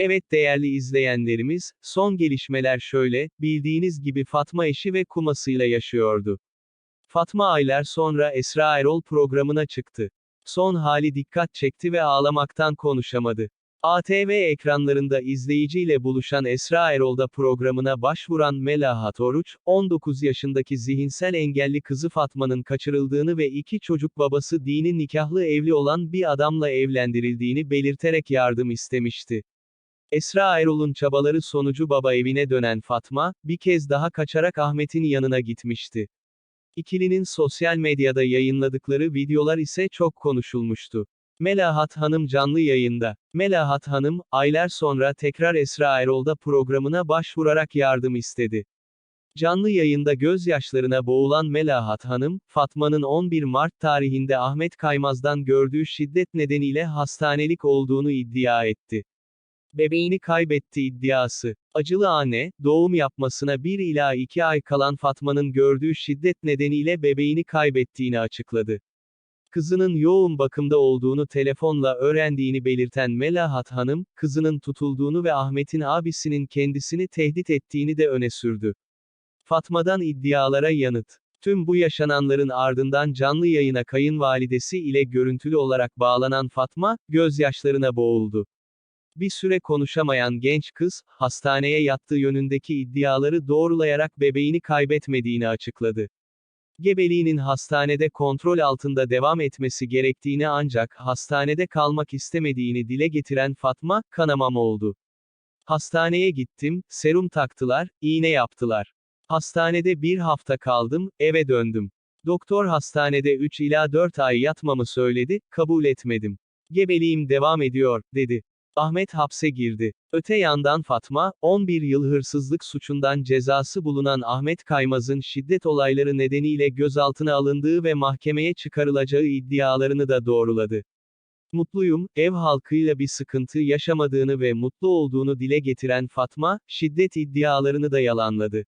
Evet değerli izleyenlerimiz, son gelişmeler şöyle, bildiğiniz gibi Fatma eşi ve kumasıyla yaşıyordu. Fatma aylar sonra Esra Erol programına çıktı. Son hali dikkat çekti ve ağlamaktan konuşamadı. ATV ekranlarında izleyiciyle buluşan Esra Erol'da programına başvuran Melahat Oruç, 19 yaşındaki zihinsel engelli kızı Fatma'nın kaçırıldığını ve iki çocuk babası dini nikahlı evli olan bir adamla evlendirildiğini belirterek yardım istemişti. Esra Erol'un çabaları sonucu baba evine dönen Fatma, bir kez daha kaçarak Ahmet'in yanına gitmişti. İkilinin sosyal medyada yayınladıkları videolar ise çok konuşulmuştu. Melahat Hanım canlı yayında. Melahat Hanım, aylar sonra tekrar Esra Erol'da programına başvurarak yardım istedi. Canlı yayında gözyaşlarına boğulan Melahat Hanım, Fatma'nın 11 Mart tarihinde Ahmet Kaymaz'dan gördüğü şiddet nedeniyle hastanelik olduğunu iddia etti. Bebeğini kaybetti iddiası. Acılı anne, doğum yapmasına 1 ila 2 ay kalan Fatma'nın gördüğü şiddet nedeniyle bebeğini kaybettiğini açıkladı. Kızının yoğun bakımda olduğunu telefonla öğrendiğini belirten Melahat Hanım, kızının tutulduğunu ve Ahmet'in abisinin kendisini tehdit ettiğini de öne sürdü. Fatma'dan iddialara yanıt. Tüm bu yaşananların ardından canlı yayına kayınvalidesi ile görüntülü olarak bağlanan Fatma, gözyaşlarına boğuldu. Bir süre konuşamayan genç kız, hastaneye yattığı yönündeki iddiaları doğrulayarak bebeğini kaybetmediğini açıkladı. Gebeliğinin hastanede kontrol altında devam etmesi gerektiğini ancak hastanede kalmak istemediğini dile getiren Fatma, kanamam oldu. Hastaneye gittim, serum taktılar, iğne yaptılar. Hastanede bir hafta kaldım, eve döndüm. Doktor hastanede 3 ila 4 ay yatmamı söyledi, kabul etmedim. Gebeliğim devam ediyor, dedi. Ahmet hapse girdi. Öte yandan Fatma, 11 yıl hırsızlık suçundan cezası bulunan Ahmet Kaymaz'ın şiddet olayları nedeniyle gözaltına alındığı ve mahkemeye çıkarılacağı iddialarını da doğruladı. Mutluyum, ev halkıyla bir sıkıntı yaşamadığını ve mutlu olduğunu dile getiren Fatma, şiddet iddialarını da yalanladı.